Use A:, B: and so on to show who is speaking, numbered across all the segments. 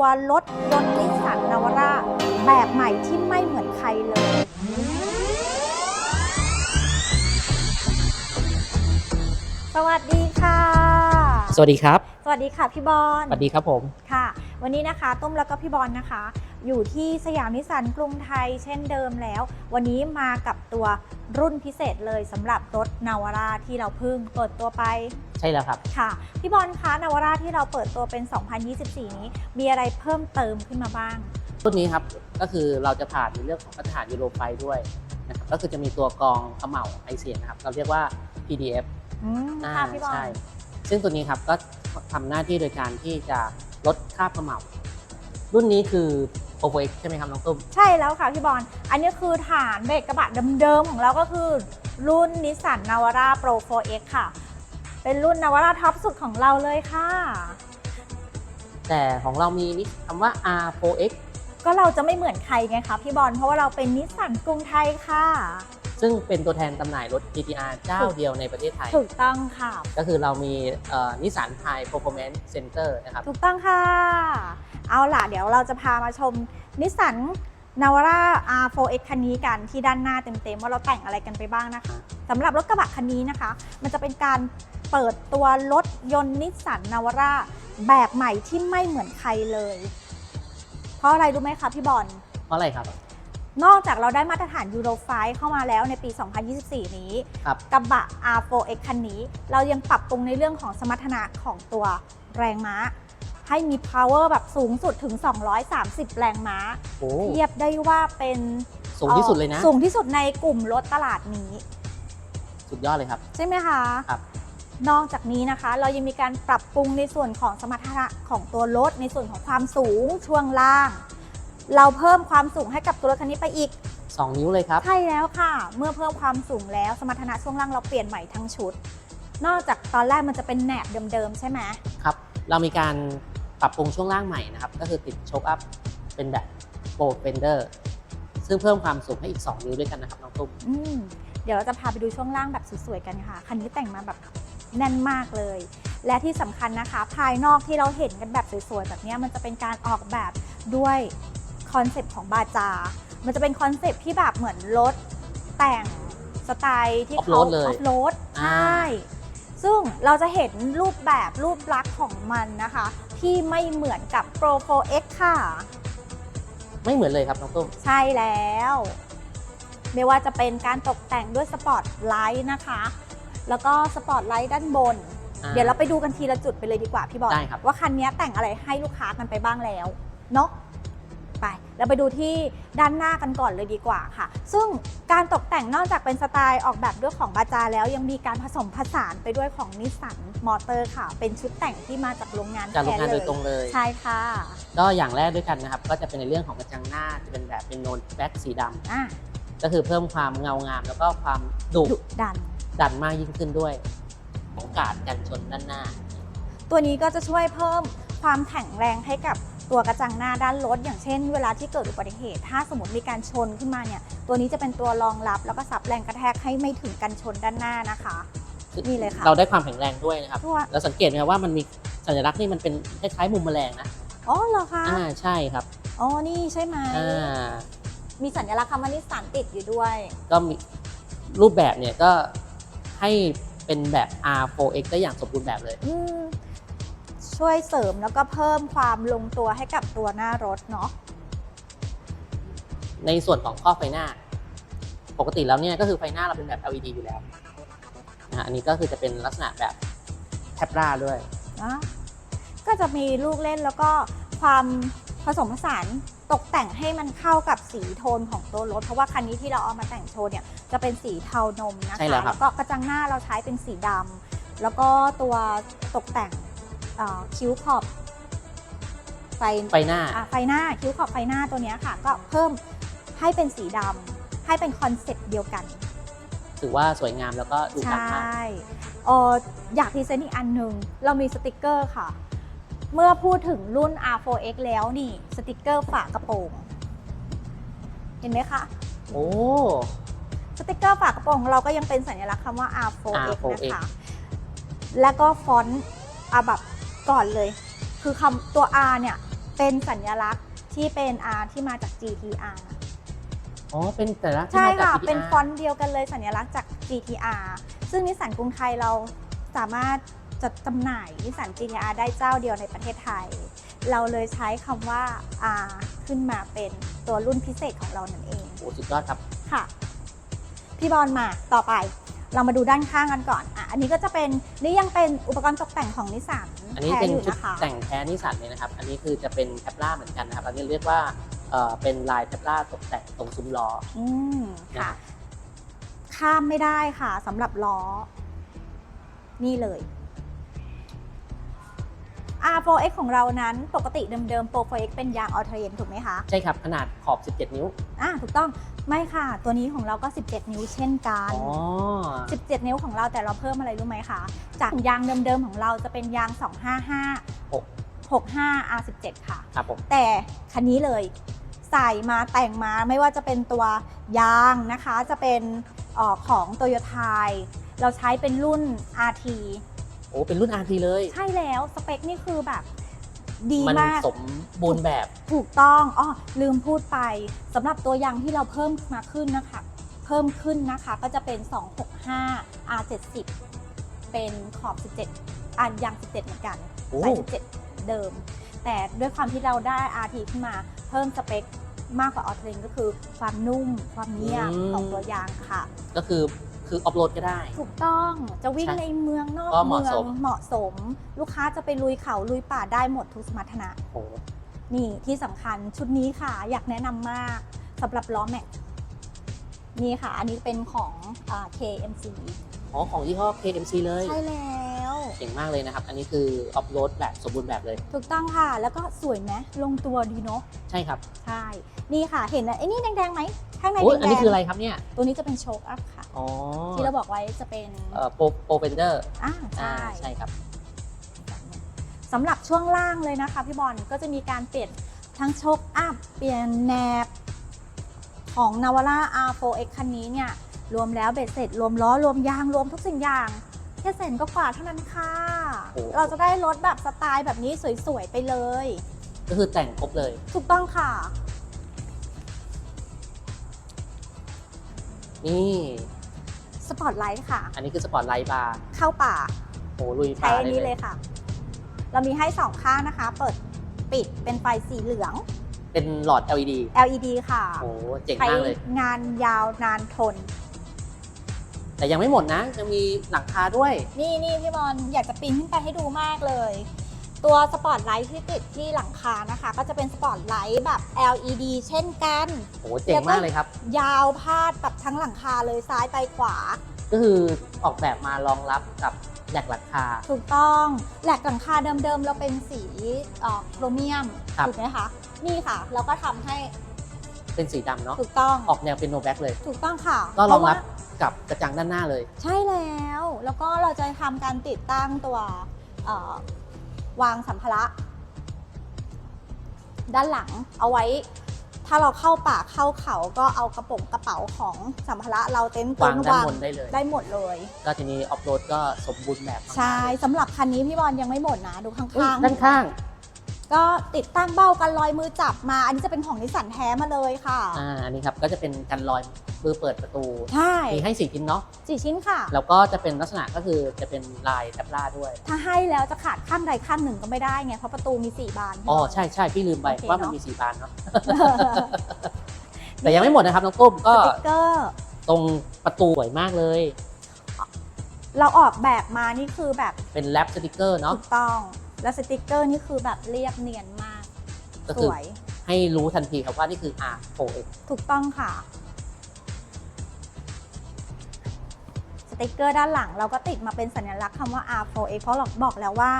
A: ตัวรถยนต์นิสสันนาวาร่าแบบใหม่ที่ไม่เหมือนใครเลย สวัสดีค่ะ
B: สวัสดีครับ
A: สวัสดีค่ะพี่บอล
B: สวัสดีครับผม
A: ค่ะ วันนี้นะคะตุ้มแล้วก็พี่บอลนะคะ อยู่ที่สยามนิสสันกรุงไทยเช่นเดิมแล้ว วันนี้มากับตัวรุ่นพิเศษเลยสำหรับรถนาวาร่าที่เราเพิ่งเปิดตัวไป
B: ใช่แล้วครับ
A: ค่ะพี่บอลคะนาวาร่าที่เราเปิดตัวเป็น 2024 นี้ มีอะไรเพิ่มเติมขึ้นมาบ้าง
B: รุ่นนี้ครับก็คือเราจะผ่านในเรื่องของมาตรฐานยูโรไฟด้วยนะครับก็คือจะมีตัวกรองเขม่าไอเสียนะครับ เราเรียกว่า PDF
A: อืม
B: อ่า
A: ค่ะพี่บอล
B: ใช่ซึ่งตัวนี้ครับก็ทำหน้าที่โดยการที่จะลดคราบเขม่ารุ่นนี้คือ o v o x ใช่ไหมครับน้องตุ้ม
A: ใช่แล้วค่ะพี่บอล อันนี้คือฐานเบรกกระบะเดิมๆของเราก็คือรุ่นนิสสันนาวาร่า Pro 4X ค่ะ เป็นรุ่นนาวาร่าท็อปสุดของเราเลยค่ะ
B: แต่ของเรามีนิคำว่า R4X
A: ก็เราจะไม่เหมือนใครไงคะพี่บอลเพราะว่าเราเป็นนิสสันกรุงไทยค่ะ
B: ซึ่งเป็นตัวแทนจำหน่ายรถ GTR เจ้าเดียวในประเทศไทย
A: ถูกต้องค่ะ
B: ก็คือเรามีนิสสันไ i ์ Performance Center นะครับ
A: ถูกต้องค่ะ เอาล่ะเดี๋ยวเราจะพามาชมนิสสัน นาวาร่า R4X คันนี้กันที่ด้านหน้าเต็มๆ ว่าเราแต่งอะไรกันไปบ้างนะคะสำหรับรถกระบะคันนี้นะคะ มันจะเป็นการเปิดตัวรถยนต์นิสสันนาวาร่าแบบใหม่ที่ไม่เหมือนใครเลย เพราะอะไรรู้ไหมคะพี่บอล
B: เพราะอะไรครับ
A: นอกจากเราได้มาตรฐานยูโร5เข้ามาแล้วในปี 2024 นี้
B: ครับ
A: กระบะ R4X คันนี้ เรายังปรับปรุงในเรื่องของสมรรถนะของตัวแรงม้า ให้มี power แบบสูงสุดถึง 230 แรงม้า
B: โอ้
A: เทียบได้ว่าเป็น
B: สูงที่สุดเลยนะ
A: สูงที่สุดในกลุ่มรถตลาดนี้
B: สุดยอดเลยครับ
A: ใช่ไหมคะ
B: ครับ
A: นอกจากนี้นะคะ เรายังมีการปรับปรุงในส่วนของสมรรถนะของตัวรถในส่วนของความสูงช่วงล่าง เราเพิ่มความสูงให้กับตัวรถคันนี้ไปอีก
B: 2 นิ้วเลยครับ
A: ใช่แล้วค่ะ เมื่อเพิ่มความสูงแล้วสมรรถนะช่วงล่างเราเปลี่ยนใหม่ทั้งชุด นอกจากตอนแรกมันจะเป็นแหนบเดิมๆใช่ไหม
B: ครับ เรามีการ ปรับปรุงช่วงล่างใหม่นะครับ ก็คือติดโชคอัพเป็นแบบโ r เฟนเดอร์ซึ่งเพิ่มความสูงให้อีก 2 นิ้วด้วยกันนะครับน้องตุ้ม
A: อืมเดี๋ยวเราจะพาไปดูช่วงล่างแบบสวยๆกันค่ะ คันนี้แต่งมาแบบแน่นมากเลย และที่สำคัญนะคะ ภายนอกที่เราเห็นกันแบบสวยๆแบบเนี้ยมันจะเป็นการออกแบบด้วยคอนเซปต์ของบาจา มันจะเป็นคอนเซปต์ที่แบบเหมือนรถแต่งสไตล์ที่เขา
B: Off-road เลย
A: ออฟโรดใช
B: อ่า่
A: ซึ่งเราจะเห็นรูปแบบรูปลักษณ์ของมันนะคะ ที่ไม่เหมือนกับ Pro 4X ค่ะ
B: ไม่เหมือนเลยครับน้องตุ้ม
A: ใช่แล้ว ไม่ว่าจะเป็นการตกแต่งด้วยสปอตไลท์นะคะ แล้วก็สปอตไลท์ด้านบน
B: อ่า
A: เดี๋ยวเราไปดูกันทีละจุดไปเลยดีกว่าพี่บอล
B: ได้ครับ
A: ว่าคันนี้แต่งอะไรให้ลูกค้ากันไปบ้างแล้วเนาะ ไป เราไปดูที่ด้านหน้ากันก่อนเลยดีกว่าค่ะ ซึ่งการตกแต่งนอกจากเป็นสไตล์ออกแบบด้วยของบาจาแล้วยังมีการผสมผสานไปด้วยของนิสสันมอเตอร์ค่ะ เป็นชุดแต่งที่มาจากโรงงาน
B: จากโรงงาน
A: แท้
B: โดยตรงเลย
A: ใช่ค่ะ
B: ก็อย่างแรกด้วยกันนะครับ ก็จะเป็นในเรื่องของกระจังหน้าจะเป็นแบบเป็นโนนแบ็กสีดำ
A: อะ
B: ก็คือเพิ่มความเงางามแล้วก็ความดุ
A: ดุดัน
B: ดันมากยิ่งขึ้นด้วยโอกาสกันชนด้านหน้า
A: ตัวนี้ก็จะช่วยเพิ่มความแข็งแรงให้กับ ตัวกระจังหน้าด้านรถอย่างเช่น เวลาที่เกิดอุบัติเหตุ ถ้าสมมติมีการชนขึ้นมาเนี่ย ตัวนี้จะเป็นตัวรองรับแล้วก็ซับแรงกระแทกให้ไม่ถึงกันชนด้านหน้านะคะ นี่เลยค่ะ
B: เราได้ความแข็งแรงด้วยนะครับ
A: ตัว
B: เราสังเกตไหมครับว่ามันมีสัญลักษณ์นี่มันเป็นคล้ายๆมุมแมลงนะ
A: อ๋อเหรอคะ
B: อ่าใช่ครับ
A: อ๋อนี่ใช่ไหม
B: อ่า
A: มีสัญลักษณ์คำว่านิสสันติดอยู่ด้วย
B: ก็มีรูปแบบเนี่ยก็ให้เป็นแบบ R4X ได้อย่างสมบูรณ์แบบเลย
A: อืม ช่วยเสริมแล้วก็เพิ่มความลงตัวให้กับตัวหน้ารถเนาะ
B: ในส่วนของข้อไฟหน้า ปกติแล้วเนี่ยก็คือไฟหน้าเราเป็นแบบ LED อยู่แล้วนะฮะอันนี้ก็คือจะเป็นลักษณะแบบแทบราด้วย
A: นะก็จะมีลูกเล่นแล้วก็ความผสมผสานตกแต่งให้มันเข้ากับสีโทนของตัวรถ เพราะว่าคันนี้ที่เราเอามาแต่งโชว์เนี่ยจะเป็นสีเทานมนะคะ
B: ใช่แล้วครับ
A: ก็กระจังหน้าเราใช้เป็นสีดำแล้วก็ตัวตกแต่งเอ่อ คิ้วขอบไฟ
B: ไฟหน้า
A: อะไฟหน้าคิ้วขอบไฟหน้าตัวเนี้ยค่ะ ก็เพิ่มให้เป็นสีดำให้เป็นคอนเซ็ปต์เดียวกัน
B: ถือว่าสวยงามแล้วก็ดู
A: ใช
B: ดันมาก่
A: เอออยากพรีเซนต์อีกอันหนึ่งเรามีสติกเกอร์ค่ะ เมื่อพูดถึงรุ่น R4X แล้วนี่สติกเกอร์ฝากระโปรง เห็นไหมคะ
B: โอ้
A: สติกเกอร์ฝากระโปรงของเราก็ยังเป็นสัญลักษณ์คำว่า R4X
B: R4X
A: นะคะ แล้วก็ฟอนต์อะแบบ ก่อนเลย คือคำตัว R เนี่ย เป็นสัญลักษณ์ที่เป็น R ที่มาจาก GTR
B: อ๋อ เป็นแต่ละที่
A: ใช่
B: มาจาก
A: ค่ะ
B: GTR
A: เป็นฟอนต์เดียวกันเลยสัญลักษณ์จาก GTR ซึ่งนิสสันกรุงไทยเราสามารถจัดจำหน่ายนิสสัน GTR ได้เจ้าเดียวในประเทศไทย เราเลยใช้คำว่า R ขึ้นมาเป็นตัวรุ่นพิเศษของเรานั่นเอง
B: โอ้สุดยอดครับ
A: ค่ะ พี่บอลมาต่อไป เรามาดูด้านข้างกันก่อนอะอันนี้ก็จะเป็นนี่ยังเป็นอุปกรณ์ตกแต่งของนิสสัน
B: อันนี้
A: แท้
B: เป็น
A: อยู่
B: ชุด
A: นะคะ
B: แต่งแท้นิสสันเลยนะครับ อันนี้คือจะเป็นแทปล่าเหมือนกันนะครับ อันนี้เรียกว่าเอ่อเป็นลายแทปล่าตกแต่งตรงซุ้มล้อ
A: อืม
B: นะครั
A: ค่ะ
B: บ
A: ข้ามไม่ได้ค่ะสำหรับล้อ นี่เลย R4X ของเรานั้นปกติเดิมๆ Pro 4X เป็นยางออเทเรนถูกไหมคะ
B: ใช่ครับ ขนาดขอบ 17 นิ้ว
A: อ่าถูกต้องไม่ค่ะ ตัวนี้ของเราก็ 17 นิ้วเช่นกัน
B: อ๋อ
A: 17 นิ้วของเราแต่เราเพิ่มอะไรรู้ไหมคะ จากยางเดิมๆ ของเราจะเป็นยาง 255
B: 6
A: 65 R17 ค่ะ
B: ครับผม
A: แต่คันนี้เลยใส่มาแต่งมาไม่ว่าจะเป็นตัวยางนะคะ จะเป็นเออของโตโยไทยเราใช้เป็นรุ่น RT
B: โอ้เป็นรุ่น RT เลย
A: ใช่แล้วสเปคนี่คือแบบ ดี
B: มัน
A: มาก
B: สมบูรณ์แบบ
A: ถูกต้องอ๋อลืมพูดไปสำหรับตัวยางที่เราเพิ่มมาขึ้นนะคะ เพิ่มขึ้นนะคะก็จะเป็น 265 R70 เป็นขอบ 17อันยาง 17 เหมือนกัน
B: โอ้
A: ไซส์17 เดิม แต่ด้วยความที่เราได้ RT ขึ้นมาเพิ่มสเปคมากกว่าออเทนก็คือความนุ่มความเนียบของตัวยางค่ะ
B: ก็คือ คือออฟโรดก็ได้
A: ถูกต้องจะวิ่ง
B: ใช่
A: ในเมืองนอก
B: ก็เห
A: เมื
B: มาะ
A: อ
B: ส
A: ง
B: ม
A: เหมาะสม ลูกค้าจะไปลุยเขาลุยป่าได้หมดทุกสมรรถนะ
B: โอ้
A: นี่ที่สำคัญชุดนี้ค่ะ อยากแนะนำมากสำหรับล้อแม็ก นี่ค่ะ อันนี้เป็นของอา KMC
B: อ๋อของยี่ห้อ KMC เลย
A: ใช่แล้ว
B: เก่งมากเลยนะครับ อันนี้คือออฟโรดแบบสมบูรณ์แบบเลย
A: ถูกต้องค่ะ แล้วก็สวยไหมลงตัวดีเนาะ
B: ใช่ครับ
A: ใช่ นี่ค่ะ เห็นไอ้นี่แดงๆไหม ข้างใน
B: โอ้ย
A: แด
B: อันนี้
A: ง
B: คืออะไรครับเนี่ย
A: ๆตัวนี้จะเป็นโชคอัพค่ะ
B: อ๋อ
A: ที่เราบอกไว้จะเป็น
B: เอ่อโปรโปรเฟนเดอร์
A: อ่า
B: อ่า
A: ใช่
B: ใช่ครับ
A: สำหรับช่วงล่างเลยนะคะพี่บอลก็จะมีการเปลี่ยนทั้งโชคอัพ เปลี่ยนแนบ ของนาวาร่า R4X คันนี้เนี่ย รวมแล้วเบ็ดเสร็จ รวมล้อ รวมยาง รวมทุกสิ่งอย่างแค่แสนก็กว่าเท่านั้นค่ะ
B: โอ้
A: เราจะได้รถแบบสไตล์แบบนี้สวยๆไปเลย
B: ก็คือแต่งครบเลย
A: ถูกต้องค่ะ
B: นี่
A: สปอร์ตไลท์ค่ะ
B: อันนี้คือสปอร์ตไลท์บาร์
A: เข้าป่า
B: โอ้ลุย
A: ใช้
B: ป่า
A: อัน
B: ได้
A: นี้
B: เล
A: เลยยค่ะ เรามีให้สองข้างนะคะ เปิดปิดเป็นไฟสีเหลือง
B: เป็นหลอด LED
A: LED ค่ะ
B: โอ้เจ๋ง
A: ใช้
B: มากเลย
A: งานยาวนานทน
B: แต่ยังไม่หมดนะ ยังมีหลังคาด้วย
A: นี่นี่พี่บอลอยากจะปีนขึ้นไปให้ดูมากเลย ตัวสปอตไลท์ที่ติดที่หลังคานะคะ ก็จะเป็นสปอตไลท์แบบ LED เช่นกัน
B: โอ้เจ๋งมากเลยครับ
A: ยาวพาดแบบทั้งหลังคาเลยซ้ายไปขวา
B: ก็คือออกแบบมารองรับกับแหลกหลังคา
A: ถูกต้องแหลกหลังคาเดิมๆ เราเป็นสีเอ่อโครเมียม
B: ครับ
A: ถูกไหมคะ นี่ค่ะเราก็ทำให้
B: เป็นสีดำเนาะ
A: ถูกต้อง
B: ออกแนวเป็นโนแบ็กเลย
A: ถูกต้องค่ะ
B: ก็รองรับ
A: เพาะว่า
B: กับกระจังด้านหน้าเลย
A: ใช่แล้ว แล้วก็เราจะทำการติดตั้งตัวเอ่อวางสัมภาระ ด้านหลังเอาไว้ ถ้าเราเข้าป่าเข้าเขาก็เอากระป๋องกระเป๋าของสัมภาระเราเต็นท์
B: วาง
A: ตุ้น
B: ด้าน
A: วาง
B: บนได้เลย
A: ได้หมดเลย
B: ก็ทีนี้ออฟโรดก็สมบูรณ์แบบมากๆ
A: ใช่
B: เลย
A: สำหรับคันนี้พี่บอลยังไม่หมดนะ ดูข้
B: อุ๊ยา
A: งๆ
B: ด้านข้าง
A: ก็ติดตั้งเบ้ากันรอยมือจับมา อันนี้จะเป็นของนิสสันแท้มาเลยค่ะ
B: อ่าอันนี้ครับก็จะเป็นกันรอยมือเปิดประตู
A: ใช่
B: มีให้สี่ชิ้นเนาะ
A: สี่ชิ้นค่ะ
B: แล้วก็จะเป็นลักษณะก็คือจะเป็นลายแทบล่าด้วย
A: ถ้าให้แล้วจะขาดข้างใดข้างหนึ่งก็ไม่ได้ไงเพราะประตูมีสี่บาน
B: อ๋อใช่ใช่พี่ลืมไป
A: โอเค
B: ว่ามัน
A: เนอะ
B: มีสีบานเนาะแต่ยังไม่หมดนะครับน้องตุ้ม
A: ส
B: ก็
A: ติกเกอร์
B: ตรงประตูสวยมากเลย
A: เราออกแบบมานี่คือแบบ
B: เป็นแรปสติกเกอร์เนาะ
A: ถูกต้อง แล้วสติกเกอร์นี่คือแบบเรียบเนียนมาก
B: ก็
A: ส
B: คือ
A: วย
B: ให้รู้ทันทีครับว่านี่คือ R4X
A: ถูกต้องค่ะ สติกเกอร์ด้านหลังเราก็ติดมาเป็นสัญลักษณ์คำว่า R4X เพราะเราบอกแล้วว่า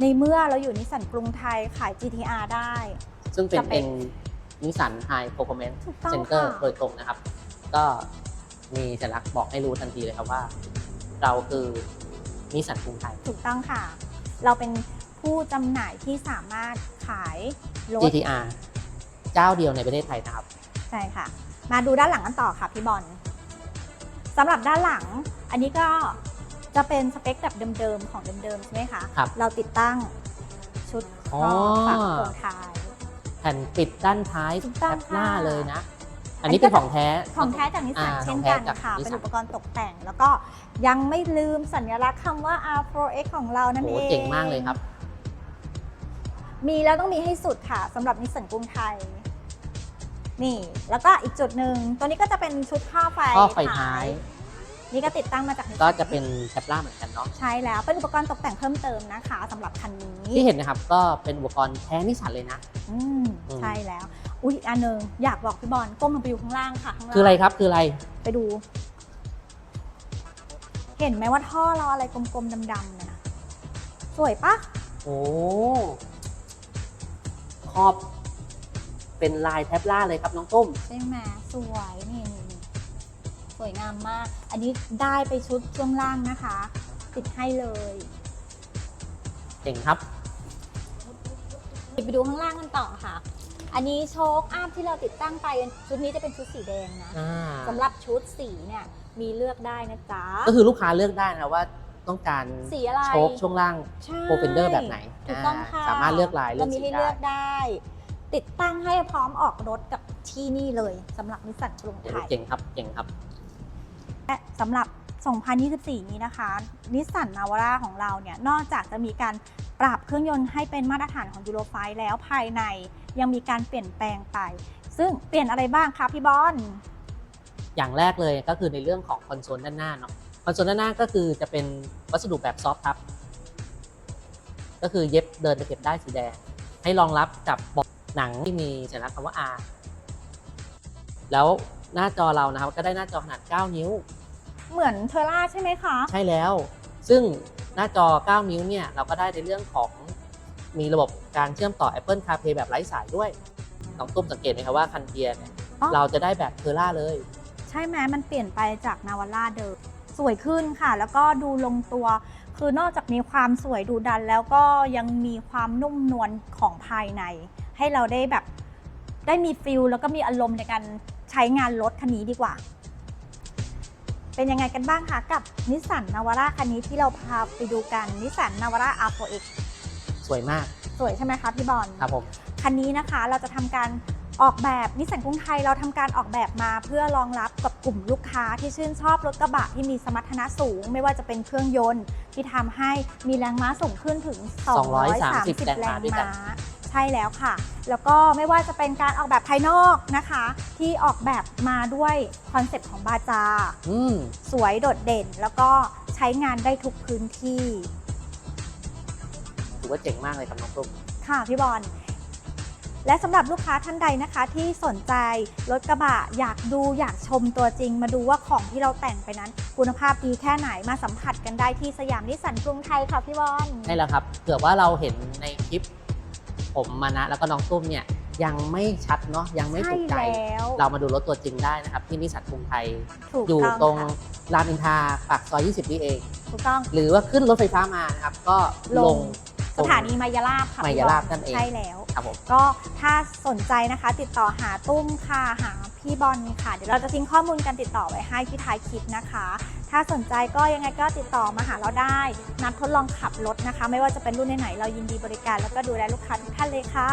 A: ในเมื่อเราอยู่นิสสันกรุงไทยขาย GTR ได้
B: ซึ่งเป็น
A: จะเป็น
B: นิสสัน High Performance
A: ถูกต้อง
B: Center
A: ค่ะ
B: โดยตรงนะครับ ก็มีสัญลักษณ์บอกให้รู้ทันทีเลยครับว่า เราคือนิสสันกรุงไทย
A: ถูกต้องค่ะ เราเป็น ผู้จำหน่ายที่สามารถขายรถ
B: GTR เจ้าเดียวในประเทศไทยนะครับ
A: ใช่ค่ะ มาดูด้านหลังกันต่อค่ะพี่บอลสำหรับด้านหลังอันนี้ก็จะเป็นสเปคแบบเดิมๆของเดิมๆใช่ไหมคะ
B: ครับ
A: เราติดตั้งชุดครอบ
B: อ๋อ
A: ฝากโครงท้าย
B: ผ่นปิดด้านท้าย
A: ถูกต้อง
B: แคปหน้า
A: ค่ะ
B: เลยนะ อัน
A: อันนี้
B: นี้เป็น
A: ก็
B: ของแท้
A: ของแท้จากนิสสัน
B: อ่า
A: เช่น
B: ของแท้
A: กัน
B: จาก
A: ค่ะ
B: นิสสัน
A: เป็นอุปกรณ์ตกแต่ง แล้วก็ยังไม่ลืมสัญลักษณ์คำว่า R4X ของเรานั่น
B: โอ้
A: เอง
B: เจ๋งมากเลยครับ
A: มีแล้วต้องมีให้สุดค่ะสำหรับนิสสันกรุงไทย นี่ แล้วก็อีกจุดหนึ่งตัวนี้ก็จะเป็นชุดข้อไฟ
B: ข้อไฟท้าย
A: นี่ก็ติดตั้งมาจากนิสสัน
B: ก็จะเป็นแคปล่าเหมือนกันเนาะ
A: ใช่แล้วเป็นอุปกรณ์ตกแต่งเพิ่มเติมนะคะสำหรับคันนี้
B: ที่เห็นนะครับก็เป็นอุปกรณ์แท้นิสสันเลยนะ
A: อืม
B: อืม
A: ใช่แล้ว อุ้ยอีกอันหนึงอยากบอกพี่บอลก้มลงไปอยู่ข้างล่างค่ะข้างล่าง
B: คืออะไรครับคืออะไร
A: ไปดู เห็นไหมว่าท่อเราอะไรกลมๆดำๆเนี่ยนะสวยปะ
B: โอ้คร อบเป็นลายแทบล่าเลยครับน้องตุ้ม
A: ใช่ไหมสวยนี่นี่นี่สวยงามมาก อันนี้ได้ไปชุดช่วงล่างนะคะ ติดให้เลย
B: เจ๋งครับ
A: ไปดูข้างล่างกันต่อค่ะ อันนี้โชคอัพที่เราติดตั้งไปชุดนี้จะเป็นชุดสีแดงนะ
B: อ่า
A: สำหรับชุดสีเนี่ยมีเลือกได้นะจ๊ะ
B: ก็คือลูกค้าเลือกได้นะว่า ต้องการ
A: สีอะไร
B: โชคช่วงล่าง
A: ใช่
B: โปรเฟนเดอร์แบบไหน
A: ถูกต้อง
B: อ่า
A: ค่ะ
B: สามารถเลือกลายเลือก
A: มี
B: สี
A: ให้
B: ได้
A: เลือกได้ ติดตั้งให้พร้อมออกรถกับที่นี่เลยสำหรับนิสสันกรุง
B: โอ้
A: ไทย
B: เจ๋งครับเจ๋งครับ
A: และสำหรับ 2024 นี้นะคะนิสสันนาวาร่าของเราเนี่ยนอกจากจะมีการปรับเครื่องยนต์ให้เป็นมาตรฐานของยูโรไฟแล้วภายในยังมีการเปลี่ยนแปลงไป ซึ่งเปลี่ยนอะไรบ้างคะพี่บอล
B: อย่างแรกเลยก็คือในเรื่องของคอนโซลด้านหน้าเนาะค อนโซลด้านหน้าก็คือจะเป็นวัสดุแบบซอฟท์ทับ ก็คือเย็บเดินตะเข็บได้สีแดง ให้รองรับกับเบาะหนังที่มีสัญลักษณ์คำว่า R แล้วหน้าจอเรานะครับก็ได้หน้าจอขนาด 9 นิ้ว
A: เหมือนเทอร่าใช่ไหมคะ
B: ใช่แล้ว ซึ่งหน้าจอ 9 นิ้วเนี่ยเราก็ได้ในเรื่องของมีระบบการเชื่อมต่อ Apple CarPlay แบบไร้สายด้วยน้องตุ้มสังเกตไหมครับว่าคันเกียร์เนี่ย
A: อ๋อ
B: เราจะได้แบบเทอร่าเลย
A: ใช่ไหมมันเปลี่ยนไปจากนาวาร่าเดิม สวยขึ้นค่ะ แล้วก็ดูลงตัว คือนอกจากมีความสวยดูดัน แล้วก็ยังมีความนุ่มนวลของภายใน ให้เราได้แบบได้มีฟิลแล้วก็มีอารมณ์ในการใช้งานรถคันนี้ดีกว่า เป็นยังไงกันบ้างคะกับนิสสันนาวาร่าคันนี้ที่เราพาไปดูกันนิสสันนาวาร่า R4X
B: สวยมาก
A: สวยใช่ไหมคะพี่บอล
B: ครับผม
A: คันนี้นะคะเราจะทำการ ออกแบบนิสสันกรุงไทยเราทำการออกแบบมาเพื่อรองรับกับกลุ่มลูกค้าที่ชื่นชอบรถกระบะที่มีสมรรถนะสูง ไม่ว่าจะเป็นเครื่องยนต์ ที่ทำให้มีแรงม้าสูงขึ้นถึง 230
B: แรง
A: แร
B: ม้างด้วยกัน
A: ม้าใช่แล้วค่ะ แล้วก็ไม่ว่าจะเป็นการออกแบบภายนอกนะคะ ที่ออกแบบมาด้วยคอนเซปต์ของบาจา
B: อืม
A: สวยโดดเด่น แล้วก็ใช้งานได้ทุกพื้นที่
B: ถือว่าเจ๋งมากเลยครับน้องตุ้ม
A: ค่ะพี่บอล และสำหรับลูกค้าท่านใดนะคะที่สนใจรถกระบะอยากดูอยากชมตัวจริง มาดูว่าของที่เราแต่งไปนั้น คุณภาพดีแค่ไหนมาสัมผัสกันได้ที่สยามนิสสันกรุงไทยค่ะพี่บอล
B: ใช่แล้วครับเผื่อว่าเราเห็นในคลิป ผมมานะแล้วก็น้องตุ้มเนี่ยยังไม่ชัดเนาะยังไม่
A: ใช่
B: ถูกใจ
A: แล้ว
B: เรามาดูรถตัวจริงได้นะครับ ที่นิสสันกรุงไทย
A: ถูก
B: อยู่
A: ต้อง
B: ตรง
A: ค่ะ
B: รามอินทราปากซอย 20 นี่เอง
A: ถูกต้อง
B: หรือว่าขึ้นรถไฟฟ้ามานะครับ ก็ล
A: ล
B: ง
A: ง
B: ตรง
A: สถานีมายาลาบค่ะ
B: มายาลาบนั่นเอง
A: ใช่แล้ว
B: ครับผม
A: ก็ถ้าสนใจนะคะ ติดต่อหาตุ้มค่ะหาพี่บอลค่ะ เดี๋ยวเราจะทิ้งข้อมูลการติดต่อไว้ให้ที่ท้ายคลิปนะคะ ถ้าสนใจก็ยังไงก็ติดต่อมาหาเราได้ นัดทดลองขับรถนะคะ ไม่ว่าจะเป็นรุ่นไหนๆเรายินดีบริการแล้วก็ดูแลลูกค้าทุกท่านเลยค่ะ